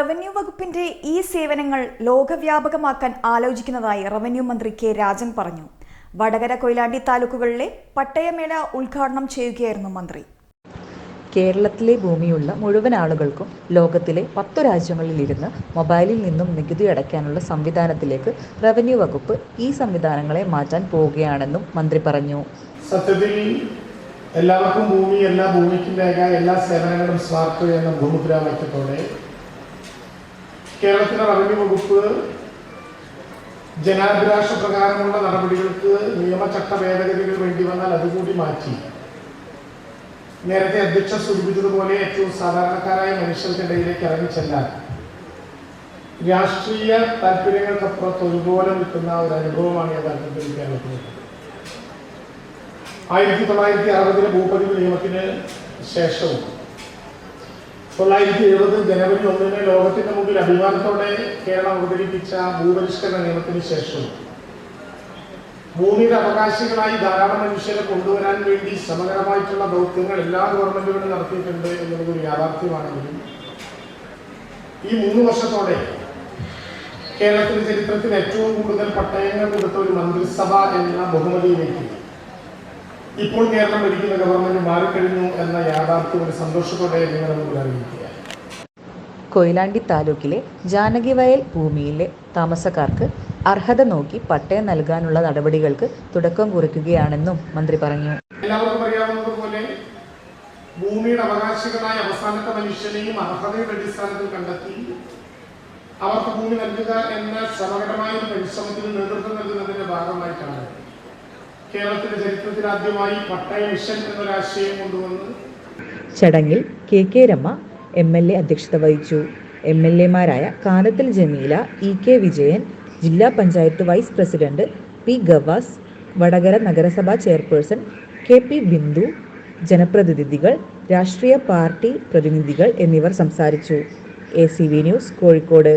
Revenue വകുപ്പിന്റെ ഈ സേവനങ്ങൾ ലോകവ്യാപകമാക്കാൻ ആലോചിക്കുന്നതായി റവന്യൂ മന്ത്രി കെ രാജൻ പറഞ്ഞു. വടകര കൊയിലാണ്ടി താലൂക്കുകളിലെ പട്ടയമേള ഉദ്ഘാടനം ചെയ്യുകയായിരുന്നു മന്ത്രി. കേരളത്തിലെ ഭൂമിയുള്ള മുഴുവൻ ആളുകൾക്കും ലോകത്തിലെ പത്തു രാജ്യങ്ങളിലിരുന്ന് മൊബൈലിൽ നിന്നും നികുതി അടയ്ക്കാനുള്ള സംവിധാനത്തിലേക്ക് റവന്യൂ വകുപ്പ് ഈ സംവിധാനങ്ങളെ മാറ്റാൻ പോവുകയാണെന്നും മന്ത്രി പറഞ്ഞു. സത്യത്തിൽ എല്ലാവർക്കും ഭൂമി എല്ലാ ഭൂമിക്കും രേഖ എല്ലാ സേവനങ്ങളും സ്മാർട്ട് എന്ന ഭൂമുദ്രാവാക്യത്തോടെ കേരളത്തിലെ റവന്യൂ വകുപ്പ് ജനാഭിലാഷ പ്രകാരമുള്ള നടപടികൾക്ക് നിയമചട്ട ഭേദഗതികൾ വേണ്ടി വന്നാൽ അതുകൂടി മാറ്റി. നേരത്തെ അധ്യക്ഷ സൂചിപ്പിച്ചതുപോലെ ഏറ്റവും സാധാരണക്കാരായ മനുഷ്യർക്കിടയിലേക്ക് ഇറങ്ങിച്ചെല്ലാൻ രാഷ്ട്രീയ താല്പര്യങ്ങൾക്കപ്പുറത്ത് ഒരുപോലെ നിൽക്കുന്ന ഒരു അനുഭവമാണ് യഥാർത്ഥത്തിൽ കേരളത്തിൽ ആയിരത്തി തൊള്ളായിരത്തി അറുപതിലെ ഭൂപതിവ് നിയമത്തിന് ശേഷവും തൊള്ളായിരത്തി എഴുപത് ജനുവരി ഒന്നിന് ലോകത്തിന്റെ മുമ്പിൽ അഭിമാനത്തോടെ കേരളം അവതരിപ്പിച്ച ഭൂപരിഷ്കരണ നിയമത്തിന് ശേഷം ഭൂമിയുടെ അവകാശികളായി ധാരാളം മനുഷ്യരെ കൊണ്ടുവരാൻ വേണ്ടി സമഗ്രമായിട്ടുള്ള ദൗത്യങ്ങൾ എല്ലാ ഗവൺമെന്റുകളും നടത്തിയിട്ടുണ്ട് എന്നുള്ളത് ഒരു യാഥാർത്ഥ്യമാണെങ്കിലും ഈ മൂന്ന് വർഷത്തോടെ കേരളത്തിന്റെ ചരിത്രത്തിൽ ഏറ്റവും കൂടുതൽ പട്ടയങ്ങൾ കൊടുത്ത ഒരു മന്ത്രിസഭ എന്ന ബഹുമതിയിലേക്ക് ഇപ്പോൾ കേരളം ഭരിക്കുന്ന ഗവൺമെന്റ് മാറിക്കഴിഞ്ഞു എന്ന യാഥാർത്ഥ്യം ഒരു സന്തോഷത്തോടെ നിങ്ങൾ അറിയിക്കുക. കൊയിലാണ്ടി താലൂക്കിലെ ജാനകിവയൽ ഭൂമിയിലെ താമസക്കാർക്ക് അർഹത നോക്കി പട്ടയം നൽകാനുള്ള നടപടികൾക്ക് തുടക്കം കുറിക്കുകയാണെന്നും മന്ത്രി പറഞ്ഞു. എല്ലാവർക്കും അറിയാവുന്നതുപോലെ ഭൂമിയുടെ അവകാശികളായ അവസാനത്തെ മനുഷ്യനെയും അർഹതയുടെ അടിസ്ഥാനത്തിൽ കണ്ടെത്തി അവർക്ക് ഭൂമി നൽകുക എന്ന ശ്രമകരമായ പരിശ്രമത്തിന് നേതൃത്വം നൽകുന്നതിന്റെ ഭാഗമായിട്ടാണ്. കേരളത്തിന്റെ ചരിത്രത്തിൽ ആദ്യമായി പട്ടയ മിഷൻ എന്നൊരാശയം കൊണ്ടുവന്ന് ചടങ്ങിൽ K K Rama M L A അധ്യക്ഷത വഹിച്ചു. എം എൽ എമാരായ കാനത്തിൽ ജമീല ഇ കെ വിജയൻ ജില്ലാ panchayat vice president P Gavas Vadakara നഗരസഭാ ചെയർപേഴ്സൺ കെ പി ബിന്ദു ജനപ്രതിനിധികൾ രാഷ്ട്രീയ പാർട്ടി പ്രതിനിധികൾ എന്നിവർ സംസാരിച്ചു. A C V news Kozhikode.